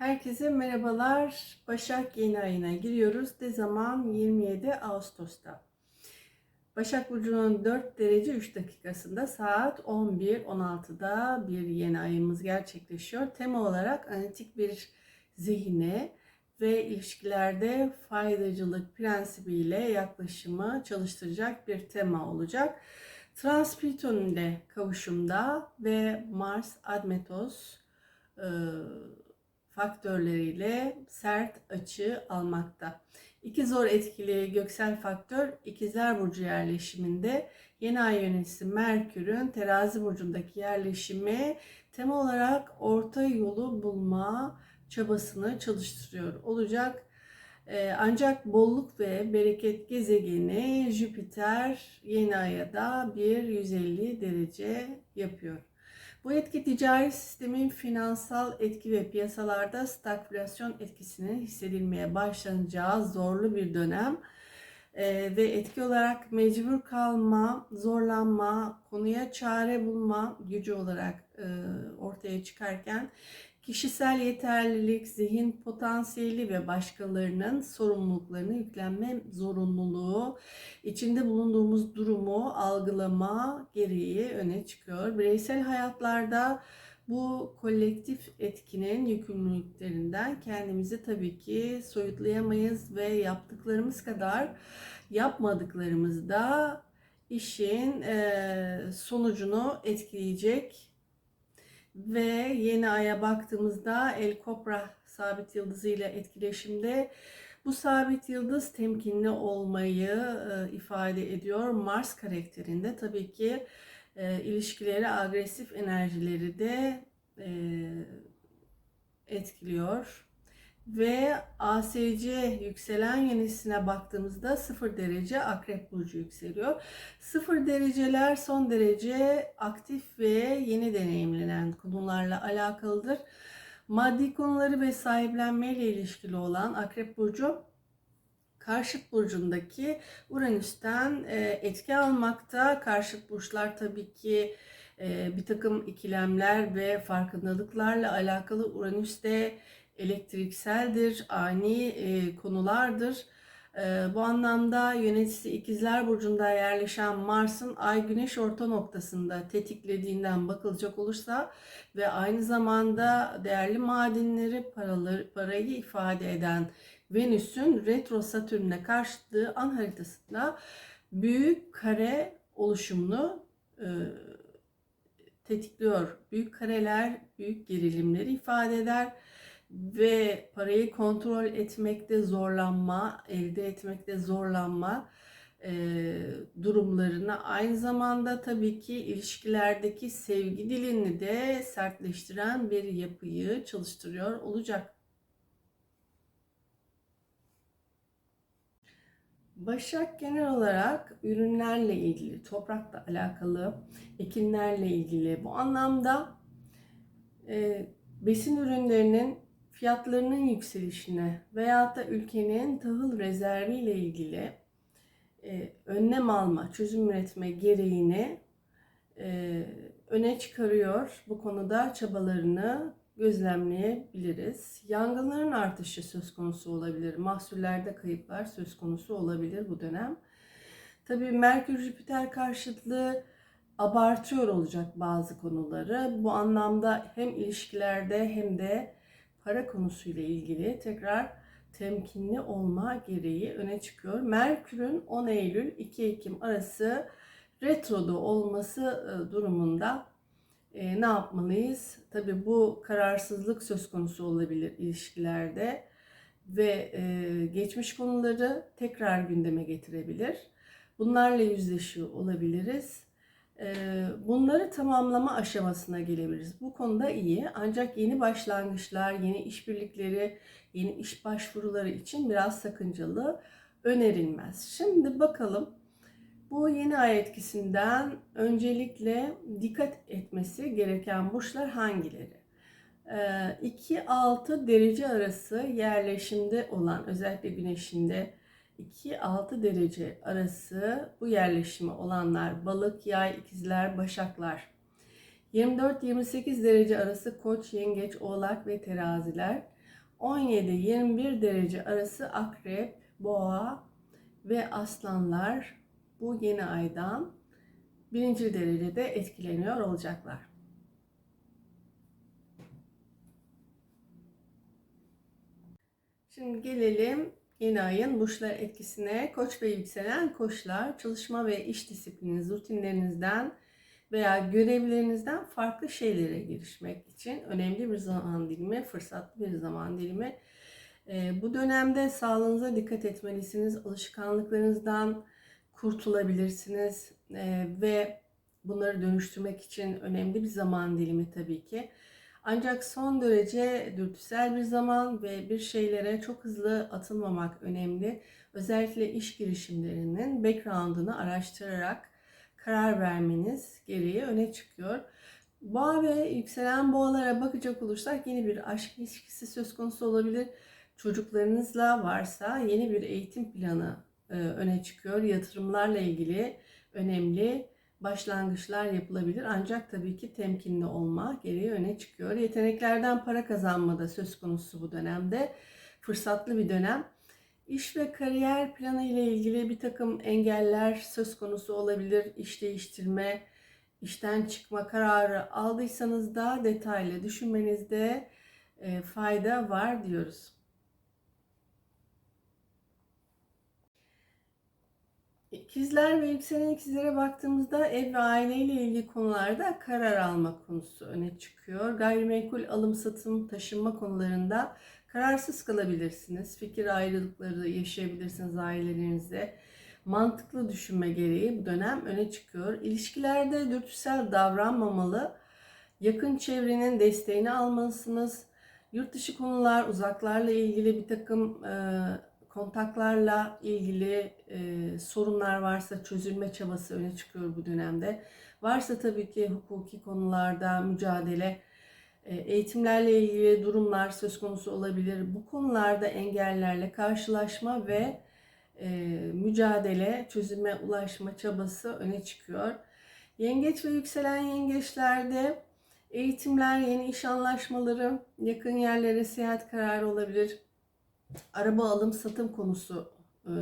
Herkese merhabalar. Başak yeni ayına giriyoruz. Ne zaman? 27 Ağustos'ta. Başak Burcu'nun 4 derece 3 dakikasında saat 11.16'da bir yeni ayımız gerçekleşiyor. Tema olarak analitik bir zihine ve ilişkilerde faydacılık prensibiyle yaklaşımı çalıştıracak bir tema olacak. Transpiriton ile kavuşumda ve Mars Admetos e, faktörleriyle sert açı almakta. İki zor etkili göksel faktör ikizler burcu yerleşiminde yeni ay yöneticisi Merkür'ün terazi burcundaki yerleşimi tema olarak orta yolu bulma çabasını çalıştırıyor olacak. Ee, ancak bolluk ve bereket gezegeni Jüpiter yeni aya da bir 150 derece yapıyor. Bu etki ticari sistemin finansal etki ve piyasalarda stagflasyon etkisinin hissedilmeye başlanacağı zorlu bir dönem. Ee, ve etki olarak mecbur kalma, zorlanma, konuya çare bulma gücü olarak e, ortaya çıkarken kişisel yeterlilik, zihin potansiyeli ve başkalarının sorumluluklarını yüklenme zorunluluğu, içinde bulunduğumuz durumu algılama gereği öne çıkıyor. Bireysel hayatlarda bu kolektif etkinin yükümlülüklerinden kendimizi tabii ki soyutlayamayız ve yaptıklarımız kadar yapmadıklarımız da işin sonucunu etkileyecek ve yeni aya baktığımızda El Kopra sabit yıldızı ile etkileşimde bu sabit yıldız temkinli olmayı e, ifade ediyor. Mars karakterinde tabii ki e, ilişkileri, agresif enerjileri de e, etkiliyor. Ve ASC yükselen yenisine baktığımızda 0 derece akrep burcu yükseliyor. 0 dereceler son derece aktif ve yeni deneyimlenen konularla alakalıdır. Maddi konuları ve sahiplenmeyle ilişkili olan akrep burcu karşıt burcundaki Uranüs'ten e, etki almakta. Karşıt burçlar tabii ki e, bir takım ikilemler ve farkındalıklarla alakalı Uranüs'te elektrikseldir, ani e, konulardır. E, bu anlamda yöneticisi ikizler burcunda yerleşen Mars'ın Ay Güneş orta noktasında tetiklediğinden bakılacak olursa ve aynı zamanda değerli madenleri, paraları, parayı ifade eden Venüs'ün retro Satürn'e karşıtlığı an haritasında büyük kare oluşumunu e, tetikliyor. Büyük kareler büyük gerilimleri ifade eder ve parayı kontrol etmekte zorlanma, elde etmekte zorlanma e, durumlarını aynı zamanda tabii ki ilişkilerdeki sevgi dilini de sertleştiren bir yapıyı çalıştırıyor olacak. Başak genel olarak ürünlerle ilgili, toprakla alakalı, ekinlerle ilgili bu anlamda e, besin ürünlerinin fiyatlarının yükselişine veya da ülkenin tahıl rezervi ile ilgili e, önlem alma, çözüm üretme gereğini e, öne çıkarıyor. Bu konuda çabalarını gözlemleyebiliriz. Yangınların artışı söz konusu olabilir. Mahsullerde kayıplar söz konusu olabilir bu dönem. Tabii Merkür-Jüpiter karşıtlığı abartıyor olacak bazı konuları. Bu anlamda hem ilişkilerde hem de para konusuyla ilgili tekrar temkinli olma gereği öne çıkıyor. Merkür'ün 10 Eylül 2 Ekim arası retroda olması e, durumunda e, ne yapmalıyız? Tabii bu kararsızlık söz konusu olabilir ilişkilerde ve e, geçmiş konuları tekrar gündeme getirebilir. Bunlarla yüzleşiyor olabiliriz. Ee, bunları tamamlama aşamasına gelebiliriz. Bu konuda iyi ancak yeni başlangıçlar, yeni işbirlikleri, yeni iş başvuruları için biraz sakıncalı önerilmez. Şimdi bakalım bu yeni ay etkisinden öncelikle dikkat etmesi gereken burçlar hangileri? 2-6 ee, derece arası yerleşimde olan özellikle güneşinde 2-6 derece arası bu yerleşimi olanlar balık, yay, ikizler, başaklar. 24-28 derece arası koç, yengeç, oğlak ve teraziler. 17-21 derece arası akrep, boğa ve aslanlar bu yeni aydan birinci derecede etkileniyor olacaklar. Şimdi gelelim yeni ayın burçlar etkisine. Koç ve yükselen koçlar çalışma ve iş disiplininiz, rutinlerinizden veya görevlerinizden farklı şeylere girişmek için önemli bir zaman dilimi, fırsatlı bir zaman dilimi. Ee, bu dönemde sağlığınıza dikkat etmelisiniz. Alışkanlıklarınızdan kurtulabilirsiniz ee, ve bunları dönüştürmek için önemli bir zaman dilimi tabii ki. Ancak son derece dürtüsel bir zaman ve bir şeylere çok hızlı atılmamak önemli. Özellikle iş girişimlerinin background'ını araştırarak karar vermeniz gereği öne çıkıyor. Boğa ve yükselen boğalara bakacak olursak yeni bir aşk ilişkisi söz konusu olabilir. Çocuklarınızla varsa yeni bir eğitim planı e, öne çıkıyor. Yatırımlarla ilgili önemli başlangıçlar yapılabilir. Ancak tabii ki temkinli olma gereği öne çıkıyor. Yeteneklerden para kazanma da söz konusu bu dönemde. Fırsatlı bir dönem. İş ve kariyer planı ile ilgili bir takım engeller söz konusu olabilir. İş değiştirme, işten çıkma kararı aldıysanız da detaylı düşünmenizde fayda var diyoruz. İkizler ve yükselen ikizlere baktığımızda ev ve aileyle ilgili konularda karar alma konusu öne çıkıyor. Gayrimenkul alım satım taşınma konularında kararsız kalabilirsiniz. Fikir ayrılıkları yaşayabilirsiniz ailelerinizde. Mantıklı düşünme gereği bu dönem öne çıkıyor. İlişkilerde dürtüsel davranmamalı. Yakın çevrenin desteğini almalısınız. Yurt dışı konular, uzaklarla ilgili bir takım e, kontaklarla ilgili e, sorunlar varsa çözülme çabası öne çıkıyor bu dönemde. Varsa tabii ki hukuki konularda mücadele, e, eğitimlerle ilgili durumlar söz konusu olabilir. Bu konularda engellerle karşılaşma ve e, mücadele, çözüme ulaşma çabası öne çıkıyor. Yengeç ve yükselen yengeçlerde eğitimler, yeni iş anlaşmaları, yakın yerlere seyahat kararı olabilir araba alım satım konusu e,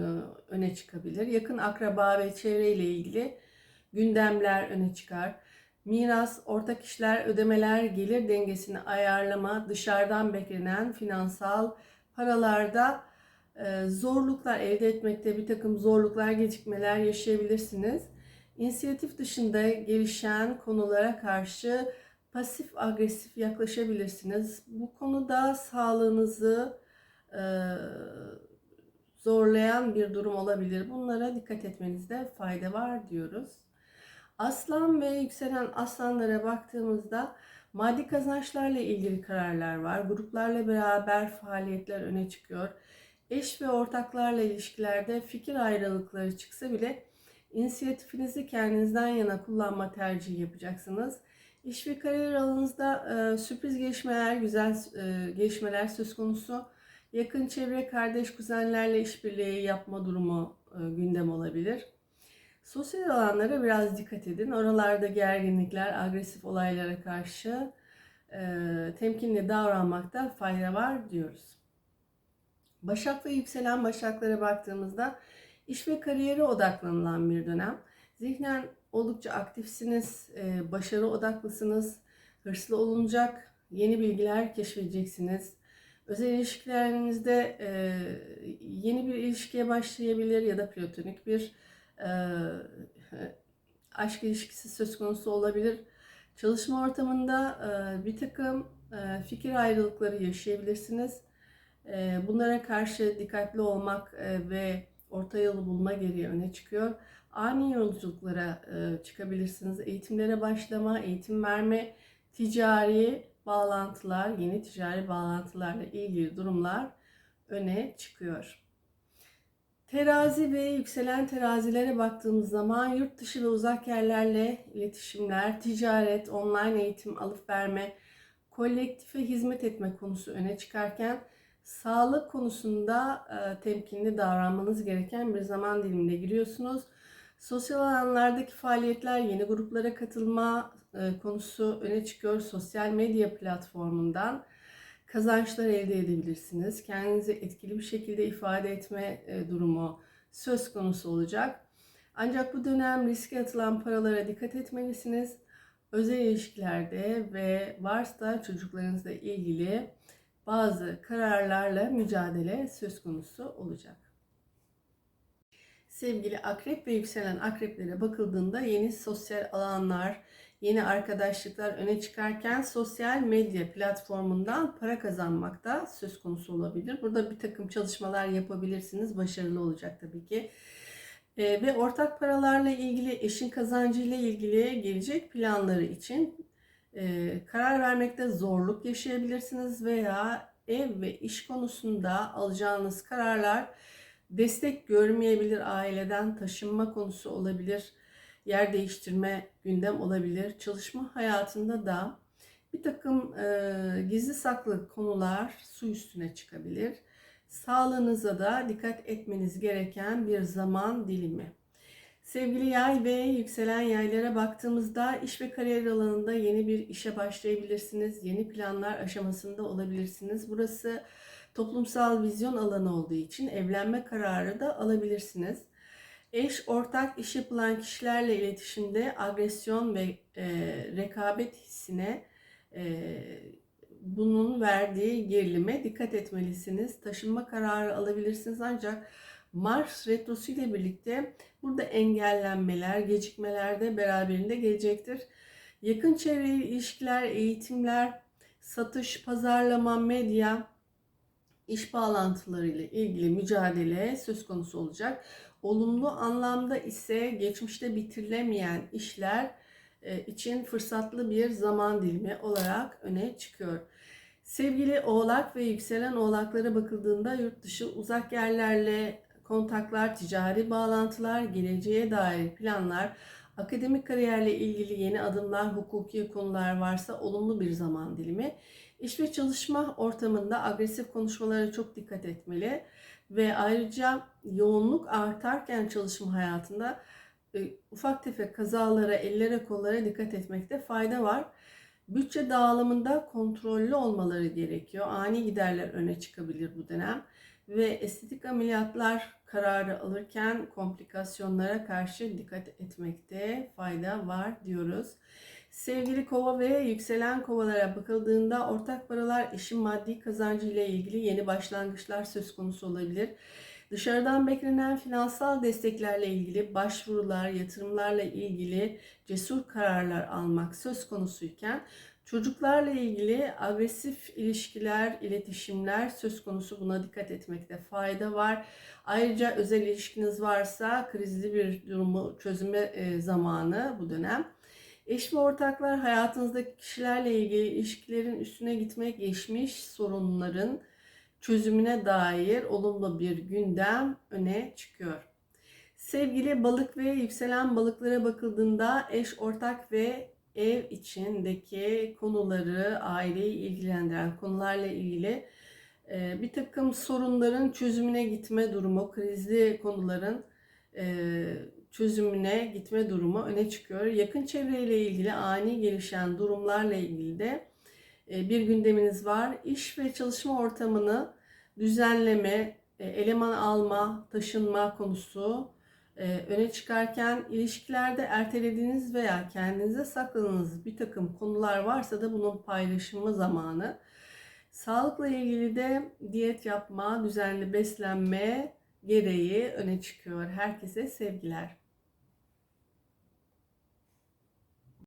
öne çıkabilir. Yakın akraba ve çevre ile ilgili gündemler öne çıkar. Miras, ortak işler, ödemeler, gelir dengesini ayarlama, dışarıdan beklenen finansal paralarda e, zorluklar elde etmekte bir takım zorluklar, gecikmeler yaşayabilirsiniz. İnisiyatif dışında gelişen konulara karşı pasif agresif yaklaşabilirsiniz. Bu konuda sağlığınızı zorlayan bir durum olabilir. Bunlara dikkat etmenizde fayda var diyoruz. Aslan ve yükselen aslanlara baktığımızda maddi kazançlarla ilgili kararlar var. Gruplarla beraber faaliyetler öne çıkıyor. Eş ve ortaklarla ilişkilerde fikir ayrılıkları çıksa bile inisiyatifinizi kendinizden yana kullanma tercihi yapacaksınız. İş ve kariyer alanınızda e, sürpriz gelişmeler, güzel e, gelişmeler söz konusu. Yakın çevre, kardeş, kuzenlerle işbirliği yapma durumu e, gündem olabilir. Sosyal alanlara biraz dikkat edin. Oralarda gerginlikler, agresif olaylara karşı e, temkinli davranmakta fayda var diyoruz. Başak ve yükselen başaklara baktığımızda iş ve kariyere odaklanılan bir dönem. Zihnen oldukça aktifsiniz, e, başarı odaklısınız, hırslı olunacak, yeni bilgiler keşfedeceksiniz Özel ilişkilerinizde e, yeni bir ilişkiye başlayabilir ya da platonik bir e, aşk ilişkisi söz konusu olabilir. Çalışma ortamında e, bir takım e, fikir ayrılıkları yaşayabilirsiniz. E, bunlara karşı dikkatli olmak e, ve orta yolu bulma gereği öne çıkıyor. Ani yolculuklara e, çıkabilirsiniz. Eğitimlere başlama, eğitim verme, ticari bağlantılar, yeni ticari bağlantılarla ilgili durumlar öne çıkıyor. Terazi ve yükselen terazilere baktığımız zaman yurt dışı ve uzak yerlerle iletişimler, ticaret, online eğitim alıp verme, kolektife hizmet etme konusu öne çıkarken sağlık konusunda temkinli davranmanız gereken bir zaman dilimine giriyorsunuz. Sosyal alanlardaki faaliyetler, yeni gruplara katılma e, konusu öne çıkıyor sosyal medya platformundan. kazançlar elde edebilirsiniz. Kendinizi etkili bir şekilde ifade etme e, durumu söz konusu olacak. Ancak bu dönem riske atılan paralara dikkat etmelisiniz. Özel ilişkilerde ve varsa çocuklarınızla ilgili bazı kararlarla mücadele söz konusu olacak. Sevgili akrep ve yükselen akreplere bakıldığında yeni sosyal alanlar, yeni arkadaşlıklar öne çıkarken sosyal medya platformundan para kazanmak da söz konusu olabilir. Burada bir takım çalışmalar yapabilirsiniz. Başarılı olacak tabii ki. Ee, ve ortak paralarla ilgili, eşin kazancıyla ilgili gelecek planları için e, karar vermekte zorluk yaşayabilirsiniz veya ev ve iş konusunda alacağınız kararlar destek görmeyebilir aileden taşınma konusu olabilir yer değiştirme gündem olabilir çalışma hayatında da bir takım e, gizli saklı konular su üstüne çıkabilir sağlığınıza da dikkat etmeniz gereken bir zaman dilimi Sevgili yay ve yükselen yaylara baktığımızda iş ve kariyer alanında yeni bir işe başlayabilirsiniz. Yeni planlar aşamasında olabilirsiniz. Burası toplumsal vizyon alanı olduğu için evlenme kararı da alabilirsiniz. Eş, ortak iş yapılan kişilerle iletişimde agresyon ve e, rekabet hissine e, bunun verdiği gerilime dikkat etmelisiniz. Taşınma kararı alabilirsiniz ancak Mars retrosu ile birlikte burada engellenmeler, gecikmeler de beraberinde gelecektir. Yakın çevreli ilişkiler, eğitimler, satış, pazarlama, medya, iş bağlantıları ile ilgili mücadele söz konusu olacak. Olumlu anlamda ise geçmişte bitirilemeyen işler e, için fırsatlı bir zaman dilimi olarak öne çıkıyor. Sevgili oğlak ve yükselen oğlaklara bakıldığında yurt dışı uzak yerlerle kontaklar, ticari bağlantılar, geleceğe dair planlar, akademik kariyerle ilgili yeni adımlar, hukuki konular varsa olumlu bir zaman dilimi. İş ve çalışma ortamında agresif konuşmalara çok dikkat etmeli ve ayrıca yoğunluk artarken çalışma hayatında e, ufak tefek kazalara, ellere kollara dikkat etmekte fayda var. Bütçe dağılımında kontrollü olmaları gerekiyor. Ani giderler öne çıkabilir bu dönem ve estetik ameliyatlar kararı alırken komplikasyonlara karşı dikkat etmekte fayda var diyoruz. Sevgili kova ve yükselen kovalara bakıldığında ortak paralar işin maddi kazancı ile ilgili yeni başlangıçlar söz konusu olabilir. Dışarıdan beklenen finansal desteklerle ilgili başvurular, yatırımlarla ilgili cesur kararlar almak söz konusuyken Çocuklarla ilgili agresif ilişkiler, iletişimler söz konusu buna dikkat etmekte fayda var. Ayrıca özel ilişkiniz varsa krizli bir durumu çözüme e, zamanı bu dönem. Eş ve ortaklar hayatınızdaki kişilerle ilgili ilişkilerin üstüne gitmek, geçmiş sorunların çözümüne dair olumlu bir gündem öne çıkıyor. Sevgili balık ve yükselen balıklara bakıldığında eş, ortak ve ev içindeki konuları, aileyi ilgilendiren konularla ilgili e, bir takım sorunların çözümüne gitme durumu, krizli konuların e, çözümüne gitme durumu öne çıkıyor. Yakın çevreyle ilgili ani gelişen durumlarla ilgili de e, bir gündeminiz var. İş ve çalışma ortamını düzenleme, eleman alma, taşınma konusu e, öne çıkarken ilişkilerde ertelediğiniz veya kendinize sakladığınız bir takım konular varsa da bunun paylaşımı zamanı. Sağlıkla ilgili de diyet yapma, düzenli beslenme gereği öne çıkıyor. Herkese sevgiler.